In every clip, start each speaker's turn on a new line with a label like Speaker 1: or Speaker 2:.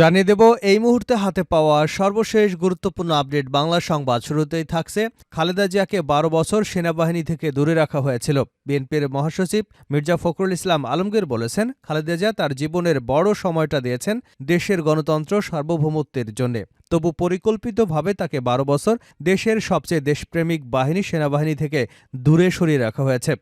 Speaker 1: জানিয়ে দেব এই মুহূর্তে হাতে পাওয়া সর্বশেষ গুরুত্বপূর্ণ আপডেট বাংলা সংবাদ শুরুতেই থাকছে খালেদা জিয়াকে বারো বছর সেনাবাহিনী থেকে দূরে রাখা হয়েছিল বিএনপির মহাসচিব মির্জা ফখরুল ইসলাম আলমগীর বলেছেন খালেদা জিয়া তার জীবনের বড় সময়টা দিয়েছেন দেশের গণতন্ত্র সার্বভৌমত্বের জন্য তবু পরিকল্পিতভাবে তাকে বারো বছর দেশের সবচেয়ে দেশপ্রেমিক বাহিনী সেনাবাহিনী থেকে দূরে সরিয়ে রাখা হয়েছে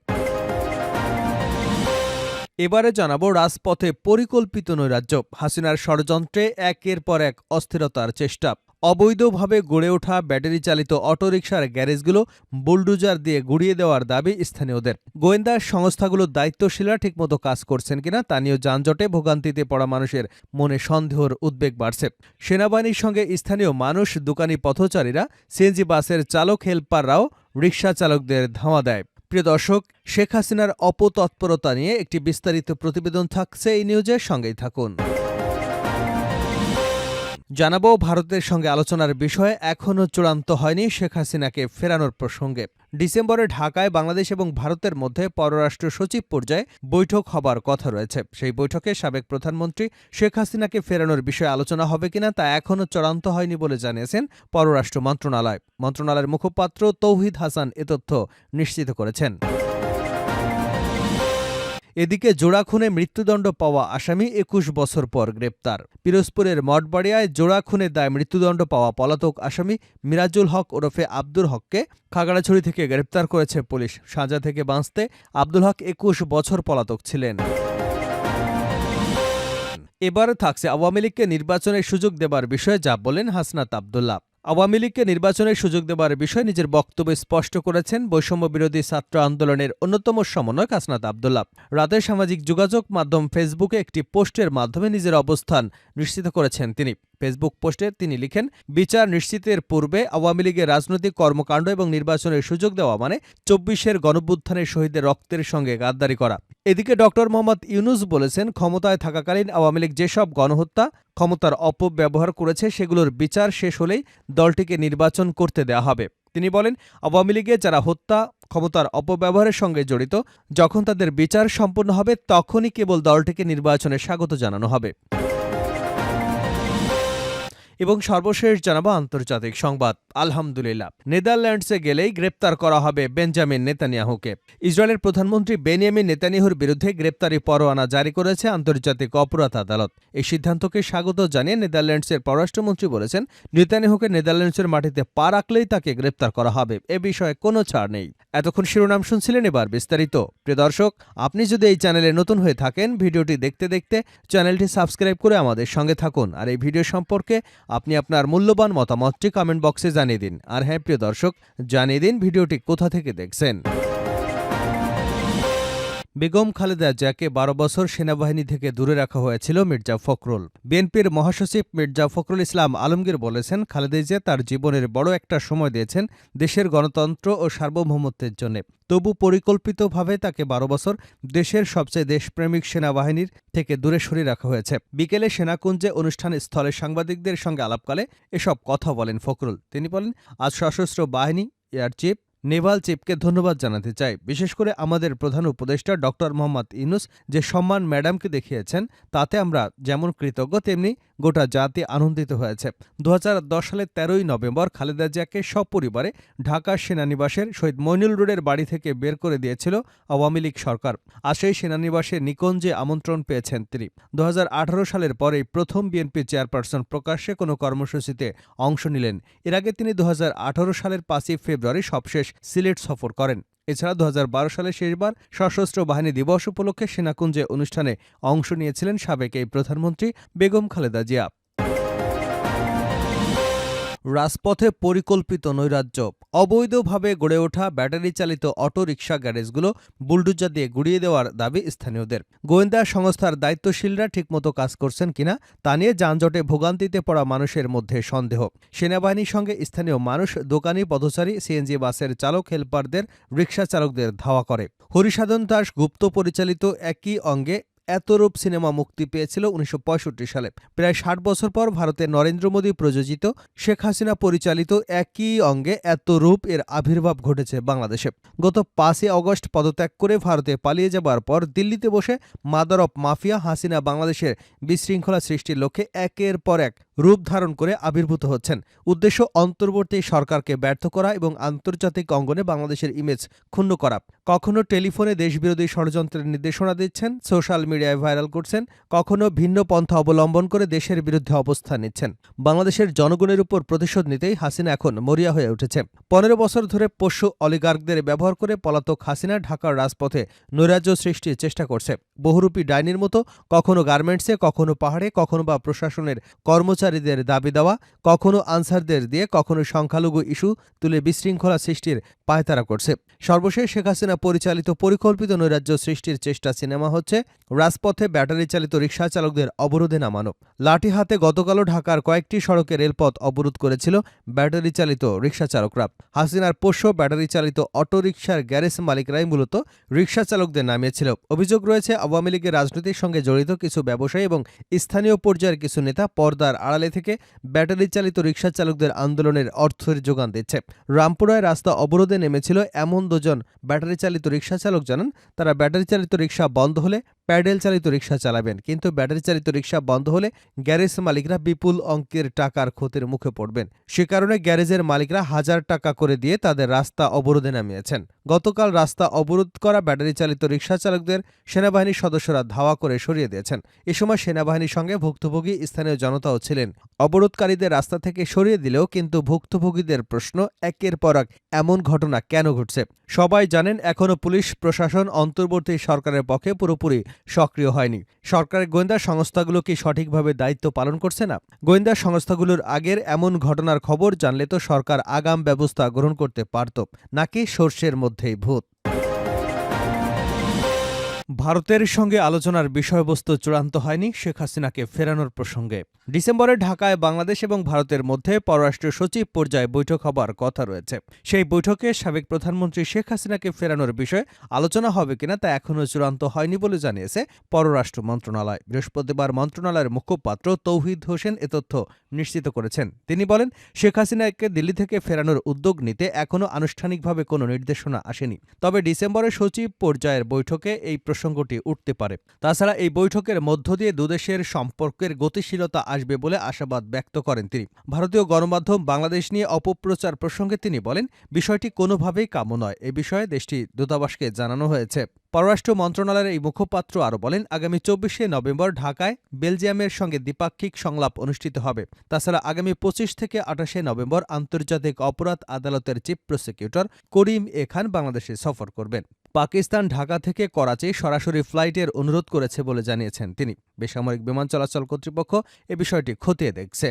Speaker 1: এবারে জানাব রাজপথে পরিকল্পিত নৈরাজ্য হাসিনার ষড়যন্ত্রে একের পর এক অস্থিরতার চেষ্টা অবৈধভাবে গড়ে ওঠা ব্যাটারি চালিত অটোরিকশার গ্যারেজগুলো বুলডুজার দিয়ে গুড়িয়ে দেওয়ার দাবি স্থানীয়দের গোয়েন্দা সংস্থাগুলোর দায়িত্বশীলা ঠিকমতো কাজ করছেন কিনা তা নিয়েও যানজটে ভোগান্তিতে পড়া মানুষের মনে সন্দেহর উদ্বেগ বাড়ছে সেনাবাহিনীর সঙ্গে স্থানীয় মানুষ দোকানি পথচারীরা সিএনজি বাসের চালক হেল্পাররাও রিকশা চালকদের ধাওয়া দেয় প্রিয় দর্শক শেখ হাসিনার অপতৎপরতা নিয়ে একটি বিস্তারিত প্রতিবেদন থাকছে এই নিউজের সঙ্গেই থাকুন জানাবো ভারতের সঙ্গে আলোচনার বিষয়ে এখনও চূড়ান্ত হয়নি শেখ হাসিনাকে ফেরানোর প্রসঙ্গে ডিসেম্বরে ঢাকায় বাংলাদেশ এবং ভারতের মধ্যে পররাষ্ট্র সচিব পর্যায়ে বৈঠক হবার কথা রয়েছে সেই বৈঠকে সাবেক প্রধানমন্ত্রী শেখ হাসিনাকে ফেরানোর বিষয়ে আলোচনা হবে কিনা তা এখনও চূড়ান্ত হয়নি বলে জানিয়েছেন পররাষ্ট্র মন্ত্রণালয় মন্ত্রণালয়ের মুখপাত্র তৌহিদ হাসান এ তথ্য নিশ্চিত করেছেন এদিকে জোড়া খুনে মৃত্যুদণ্ড পাওয়া আসামি একুশ বছর পর গ্রেপ্তার পিরোজপুরের মঠবাড়িয়ায় জোড়া খুনে দায় মৃত্যুদণ্ড পাওয়া পলাতক আসামি মিরাজুল হক ওরফে আব্দুল হককে খাগড়াছড়ি থেকে গ্রেপ্তার করেছে পুলিশ সাজা থেকে বাঁচতে আব্দুল হক একুশ বছর পলাতক ছিলেন এবার থাকছে আওয়ামী লীগকে নির্বাচনের সুযোগ দেবার বিষয়ে যা বলেন হাসনাত আবদুল্লাহ আওয়ামী লীগকে নির্বাচনের সুযোগ দেওয়ার বিষয়ে নিজের বক্তব্যে স্পষ্ট করেছেন বৈষম্য বিরোধী ছাত্র আন্দোলনের অন্যতম সমন্বয়ক আসনাদ আবদুল্লাহ রাতে সামাজিক যোগাযোগ মাধ্যম ফেসবুকে একটি পোস্টের মাধ্যমে নিজের অবস্থান নিশ্চিত করেছেন তিনি ফেসবুক পোস্টে তিনি লিখেন বিচার নিশ্চিতের পূর্বে আওয়ামী লীগের রাজনৈতিক কর্মকাণ্ড এবং নির্বাচনের সুযোগ দেওয়া মানে চব্বিশের গণবুত্থানের শহীদের রক্তের সঙ্গে গাদ্দারি করা এদিকে ডক্টর মোহাম্মদ ইউনুস বলেছেন ক্ষমতায় থাকাকালীন আওয়ামী লীগ যেসব গণহত্যা ক্ষমতার অপব্যবহার করেছে সেগুলোর বিচার শেষ হলেই দলটিকে নির্বাচন করতে দেয়া হবে তিনি বলেন আওয়ামী লীগে যারা হত্যা ক্ষমতার অপব্যবহারের সঙ্গে জড়িত যখন তাদের বিচার সম্পন্ন হবে তখনই কেবল দলটিকে নির্বাচনে স্বাগত জানানো হবে এবং সর্বশেষ জানাবো আন্তর্জাতিক সংবাদ আলহামদুলিল্লাহ নেদারল্যান্ডসে গেলেই গ্রেপ্তার করা হবে বেঞ্জামিন নেতানিয়াহুকে ইসরায়েলের প্রধানমন্ত্রী বেনিয়ামিন নেতানিয়াহুর বিরুদ্ধে গ্রেপ্তারি পরোয়ানা জারি করেছে আন্তর্জাতিক অপরাধ আদালত এই সিদ্ধান্তকে স্বাগত জানিয়ে নেদারল্যান্ডসের পররাষ্ট্রমন্ত্রী বলেছেন নেতানিয়াহুকে নেদারল্যান্ডসের মাটিতে পা রাখলেই তাকে গ্রেপ্তার করা হবে এ বিষয়ে কোনো ছাড় নেই এতক্ষণ শিরোনাম শুনছিলেন এবার বিস্তারিত প্রিয় দর্শক আপনি যদি এই চ্যানেলে নতুন হয়ে থাকেন ভিডিওটি দেখতে দেখতে চ্যানেলটি সাবস্ক্রাইব করে আমাদের সঙ্গে থাকুন আর এই ভিডিও সম্পর্কে আপনি আপনার মূল্যবান মতামতটি কমেন্ট বক্সে জানিয়ে দিন আর হ্যাঁ প্রিয় দর্শক জানিয়ে দিন ভিডিওটি কোথা থেকে দেখছেন বেগম খালেদা জিয়াকে বারো বছর সেনাবাহিনী থেকে দূরে রাখা হয়েছিল মির্জা ফখরুল বিএনপির মহাসচিব মির্জা ফখরুল ইসলাম আলমগীর বলেছেন খালেদা জিয়া তার জীবনের বড় একটা সময় দিয়েছেন দেশের গণতন্ত্র ও সার্বভৌমত্বের জন্য তবু পরিকল্পিতভাবে তাকে বারো বছর দেশের সবচেয়ে দেশপ্রেমিক সেনাবাহিনীর থেকে দূরে সরিয়ে রাখা হয়েছে বিকেলে সেনাকুঞ্জে অনুষ্ঠান স্থলে সাংবাদিকদের সঙ্গে আলাপকালে এসব কথা বলেন ফখরুল তিনি বলেন আজ সশস্ত্র বাহিনী এয়ার চিফ নেভাল চিপকে ধন্যবাদ জানাতে চাই বিশেষ করে আমাদের প্রধান উপদেষ্টা ডক্টর মোহাম্মদ ইনুস যে সম্মান ম্যাডামকে দেখিয়েছেন তাতে আমরা যেমন কৃতজ্ঞ তেমনি গোটা জাতি আনন্দিত হয়েছে দু সালের তেরোই নভেম্বর খালেদা জিয়াকে সপরিবারে ঢাকা সেনানিবাসের শহীদ মইনুল রোডের বাড়ি থেকে বের করে দিয়েছিল আওয়ামী লীগ সরকার আর সেই সেনানিবাসে নিকঞ্জে আমন্ত্রণ পেয়েছেন তিনি দু সালের পরেই প্রথম বিএনপি চেয়ারপারসন প্রকাশ্যে কোনো কর্মসূচিতে অংশ নিলেন এর আগে তিনি দু সালের পাঁচই ফেব্রুয়ারি সবশেষ সিলেট সফর করেন এছাড়া দু সালে শেষবার সশস্ত্র বাহিনী দিবস উপলক্ষে সেনাকুঞ্জে অনুষ্ঠানে অংশ নিয়েছিলেন সাবেক এই প্রধানমন্ত্রী বেগম খালেদা জিয়া রাজপথে পরিকল্পিত নৈরাজ্য অবৈধভাবে গড়ে ওঠা ব্যাটারি চালিত অটো রিকশা গ্যারেজগুলো বুলডুজার দিয়ে গুড়িয়ে দেওয়ার দাবি স্থানীয়দের গোয়েন্দা সংস্থার দায়িত্বশীলরা ঠিকমতো কাজ করছেন কিনা তা নিয়ে যানজটে ভোগান্তিতে পড়া মানুষের মধ্যে সন্দেহ সেনাবাহিনীর সঙ্গে স্থানীয় মানুষ দোকানি পথচারী সিএনজি বাসের চালক হেলপারদের রিকশা চালকদের ধাওয়া করে হরিসাধন দাস গুপ্ত পরিচালিত একই অঙ্গে এতরূপ সিনেমা মুক্তি পেয়েছিল উনিশশো সালে প্রায় ষাট বছর পর ভারতের নরেন্দ্র মোদী প্রযোজিত শেখ হাসিনা পরিচালিত একই অঙ্গে এতরূপ এর আবির্ভাব ঘটেছে বাংলাদেশে গত পাঁচই অগস্ট পদত্যাগ করে ভারতে পালিয়ে যাবার পর দিল্লিতে বসে মাদার অফ মাফিয়া হাসিনা বাংলাদেশের বিশৃঙ্খলা সৃষ্টির লক্ষ্যে একের পর এক রূপ ধারণ করে আবির্ভূত হচ্ছেন উদ্দেশ্য অন্তর্বর্তী সরকারকে ব্যর্থ করা এবং আন্তর্জাতিক অঙ্গনে বাংলাদেশের ইমেজ ক্ষুণ্ণ করা কখনো টেলিফোনে দেশবিরোধী ষড়যন্ত্রের নির্দেশনা দিচ্ছেন সোশ্যাল মিডিয়ায় ভাইরাল করছেন কখনো ভিন্ন পন্থা অবলম্বন করে দেশের বিরুদ্ধে অবস্থান নিচ্ছেন বাংলাদেশের জনগণের উপর প্রতিশোধ নিতেই হাসিনা এখন মরিয়া হয়ে উঠেছে পনেরো বছর ধরে পোষ্য অলিগার্কদের ব্যবহার করে পলাতক হাসিনা ঢাকার রাজপথে নৈরাজ্য সৃষ্টির চেষ্টা করছে বহুরূপী ডাইনির মতো কখনো গার্মেন্টসে কখনো পাহাড়ে কখনো বা প্রশাসনের কর্মচারী পথচারীদের দাবি দেওয়া কখনো আনসারদের দিয়ে কখনো সংখ্যালঘু ইস্যু তুলে বিশৃঙ্খলা সৃষ্টির পায়তারা করছে সর্বশেষ শেখ হাসিনা পরিচালিত পরিকল্পিত নৈরাজ্য সৃষ্টির চেষ্টা সিনেমা হচ্ছে রাজপথে ব্যাটারি চালিত রিক্সা চালকদের অবরোধে নামানো লাঠি হাতে গতকালও ঢাকার কয়েকটি সড়কে রেলপথ অবরোধ করেছিল ব্যাটারি চালিত রিক্সা চালকরা হাসিনার পোষ্য ব্যাটারি চালিত অটোরিকশার গ্যারেজ মালিকরাই মূলত রিক্সা চালকদের নামিয়েছিল অভিযোগ রয়েছে আওয়ামী লীগের রাজনীতির সঙ্গে জড়িত কিছু ব্যবসায়ী এবং স্থানীয় পর্যায়ের কিছু নেতা পর্দার আড়াল আড়ালে থেকে ব্যাটারি চালিত রিক্সা চালকদের আন্দোলনের অর্থের যোগান দিচ্ছে রামপুরায় রাস্তা অবরোধে নেমেছিল এমন দুজন ব্যাটারি চালিত রিক্সা চালক জানান তারা ব্যাটারি চালিত রিক্সা বন্ধ হলে প্যাডেল চালিত রিক্সা চালাবেন কিন্তু ব্যাটারি চালিত রিক্সা বন্ধ হলে গ্যারেজ মালিকরা বিপুল অঙ্কের টাকার ক্ষতির মুখে পড়বেন সে কারণে গ্যারেজের মালিকরা হাজার টাকা করে দিয়ে তাদের রাস্তা অবরোধে নামিয়েছেন গতকাল রাস্তা অবরোধ করা ব্যাটারি চালিত রিক্সা চালকদের সেনাবাহিনীর সদস্যরা ধাওয়া করে সরিয়ে দিয়েছেন এ সময় সেনাবাহিনীর সঙ্গে ভুক্তভোগী স্থানীয় জনতাও ছিলেন করেন অবরোধকারীদের রাস্তা থেকে সরিয়ে দিলেও কিন্তু ভুক্তভোগীদের প্রশ্ন একের পর এক এমন ঘটনা কেন ঘটছে সবাই জানেন এখনও পুলিশ প্রশাসন অন্তর্বর্তী সরকারের পক্ষে পুরোপুরি সক্রিয় হয়নি সরকারের গোয়েন্দা সংস্থাগুলো কি সঠিকভাবে দায়িত্ব পালন করছে না গোয়েন্দা সংস্থাগুলোর আগের এমন ঘটনার খবর জানলে তো সরকার আগাম ব্যবস্থা গ্রহণ করতে পারত নাকি সর্ষের মধ্যেই ভূত ভারতের সঙ্গে আলোচনার বিষয়বস্তু চূড়ান্ত হয়নি শেখ হাসিনাকে ফেরানোর প্রসঙ্গে ডিসেম্বরে ঢাকায় বাংলাদেশ এবং ভারতের মধ্যে পররাষ্ট্র সচিব পর্যায়ে বৈঠক হবার কথা রয়েছে সেই বৈঠকে সাবেক প্রধানমন্ত্রী শেখ হাসিনাকে ফেরানোর বিষয়ে আলোচনা হবে কিনা তা এখনও চূড়ান্ত হয়নি বলে জানিয়েছে পররাষ্ট্র মন্ত্রণালয় বৃহস্পতিবার মন্ত্রণালয়ের মুখপাত্র তৌহিদ হোসেন এ তথ্য নিশ্চিত করেছেন তিনি বলেন শেখ হাসিনাকে দিল্লি থেকে ফেরানোর উদ্যোগ নিতে এখনও আনুষ্ঠানিকভাবে কোনো নির্দেশনা আসেনি তবে ডিসেম্বরে সচিব পর্যায়ের বৈঠকে এই প্রসঙ্গটি উঠতে পারে তাছাড়া এই বৈঠকের মধ্য দিয়ে দুদেশের সম্পর্কের গতিশীলতা আসবে বলে আশাবাদ ব্যক্ত করেন তিনি ভারতীয় গণমাধ্যম বাংলাদেশ নিয়ে অপপ্রচার প্রসঙ্গে তিনি বলেন বিষয়টি কোনোভাবেই কাম্য নয় এ বিষয়ে দেশটি দূতাবাসকে জানানো হয়েছে পররাষ্ট্র মন্ত্রণালয়ের এই মুখপাত্র আরও বলেন আগামী চব্বিশে নভেম্বর ঢাকায় বেলজিয়ামের সঙ্গে দ্বিপাক্ষিক সংলাপ অনুষ্ঠিত হবে তাছাড়া আগামী পঁচিশ থেকে আঠাশে নভেম্বর আন্তর্জাতিক অপরাধ আদালতের চিফ প্রসিকিউটর করিম এ খান বাংলাদেশে সফর করবেন পাকিস্তান ঢাকা থেকে করাচি সরাসরি ফ্লাইটের অনুরোধ করেছে বলে জানিয়েছেন তিনি বেসামরিক বিমান চলাচল কর্তৃপক্ষ এ বিষয়টি খতিয়ে দেখছে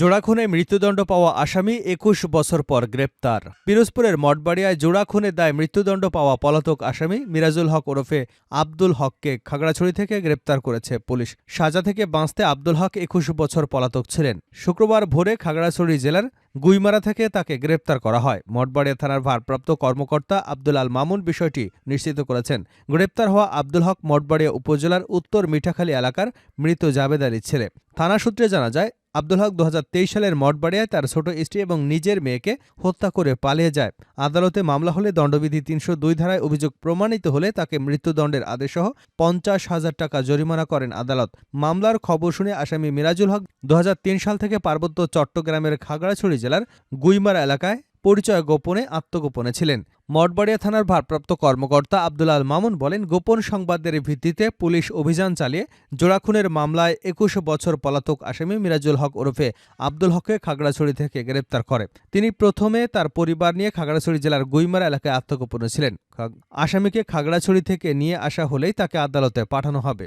Speaker 1: জোড়াখুনে মৃত্যুদণ্ড পাওয়া আসামি একুশ বছর পর গ্রেপ্তার পিরোজপুরের মঠবাড়িয়ায় জোড়াখুনে দায় মৃত্যুদণ্ড পাওয়া পলাতক আসামি মিরাজুল হক ওরফে আব্দুল হককে খাগড়াছড়ি থেকে গ্রেপ্তার করেছে পুলিশ সাজা থেকে বাঁচতে আব্দুল হক একুশ বছর পলাতক ছিলেন শুক্রবার ভোরে খাগড়াছড়ি জেলার গুইমারা থেকে তাকে গ্রেপ্তার করা হয় মঠবাড়িয়া থানার ভারপ্রাপ্ত কর্মকর্তা আব্দুল আল মামুন বিষয়টি নিশ্চিত করেছেন গ্রেপ্তার হওয়া আব্দুল হক মঠবাড়িয়া উপজেলার উত্তর মিঠাখালী এলাকার মৃত জাবেদারির ছেলে থানা সূত্রে জানা যায় আব্দুল হক দু সালের মঠবাড়িয়ায় তার ছোট স্ত্রী এবং নিজের মেয়েকে হত্যা করে পালিয়ে যায় আদালতে মামলা হলে দণ্ডবিধি তিনশো দুই ধারায় অভিযোগ প্রমাণিত হলে তাকে মৃত্যুদণ্ডের আদেশসহ পঞ্চাশ হাজার টাকা জরিমানা করেন আদালত মামলার খবর শুনে আসামি মিরাজুল হক দু সাল থেকে পার্বত্য চট্টগ্রামের খাগড়াছড়ি জেলার গুইমারা এলাকায় পরিচয় গোপনে আত্মগোপনে ছিলেন মঠবাড়িয়া থানার ভারপ্রাপ্ত কর্মকর্তা আব্দুল আল মামুন বলেন গোপন সংবাদের ভিত্তিতে পুলিশ অভিযান চালিয়ে জোড়াখুনের মামলায় একুশ বছর পলাতক আসামি মিরাজুল হক ওরফে আব্দুল হককে খাগড়াছড়ি থেকে গ্রেপ্তার করে তিনি প্রথমে তার পরিবার নিয়ে খাগড়াছড়ি জেলার গুইমারা এলাকায় আত্মগোপন ছিলেন আসামিকে খাগড়াছড়ি থেকে নিয়ে আসা হলেই তাকে আদালতে পাঠানো হবে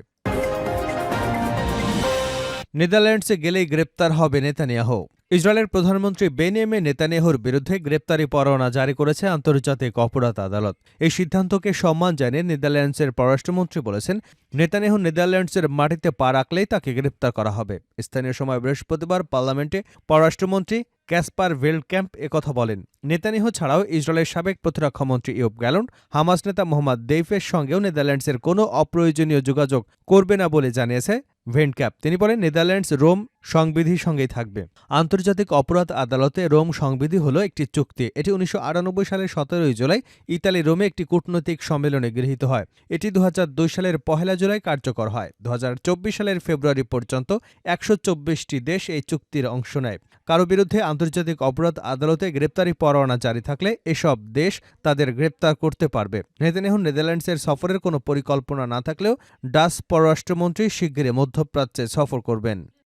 Speaker 1: নেদারল্যান্ডসে গেলেই গ্রেপ্তার হবে নেতানিয়াহ ইসরায়েলের প্রধানমন্ত্রী বেনিয়ামে নেতানেহুর বিরুদ্ধে গ্রেপ্তারি পরোয়ানা জারি করেছে আন্তর্জাতিক অপরাধ আদালত এই সিদ্ধান্তকে সম্মান জানিয়ে নেদারল্যান্ডসের পররাষ্ট্রমন্ত্রী বলেছেন নেতানেহু নেদারল্যান্ডসের মাটিতে পা রাখলেই তাকে গ্রেপ্তার করা হবে স্থানীয় সময় বৃহস্পতিবার পার্লামেন্টে পররাষ্ট্রমন্ত্রী ক্যাসপার ভেলক্যাম্প কথা বলেন নেতানিহ ছাড়াও ইসরায়েলের সাবেক প্রতিরক্ষামন্ত্রী ইউব গ্যালন হামাস নেতা মোহাম্মদ দেইফের সঙ্গেও নেদারল্যান্ডসের কোনো অপ্রয়োজনীয় যোগাযোগ করবে না বলে জানিয়েছে ভেন্টক্যাপ তিনি বলেন নেদারল্যান্ডস রোম সংবিধির সঙ্গেই থাকবে আন্তর্জাতিক অপরাধ আদালতে রোম সংবিধি হল একটি চুক্তি এটি উনিশশো সালের সতেরোই জুলাই ইতালি রোমে একটি কূটনৈতিক সম্মেলনে গৃহীত হয় এটি দু সালের পহেলা জুলাই কার্যকর হয় দু সালের ফেব্রুয়ারি পর্যন্ত একশো দেশ এই চুক্তির অংশ নেয় কারো বিরুদ্ধে আন্তর্জাতিক অপরাধ আদালতে গ্রেপ্তারি পরোয়ানা জারি থাকলে এসব দেশ তাদের গ্রেপ্তার করতে পারবে নেতানিয়াহু নেদারল্যান্ডসের সফরের কোনো পরিকল্পনা না থাকলেও ডাচ পররাষ্ট্রমন্ত্রী শিগগিরই মধ্যপ্রাচ্যে সফর করবেন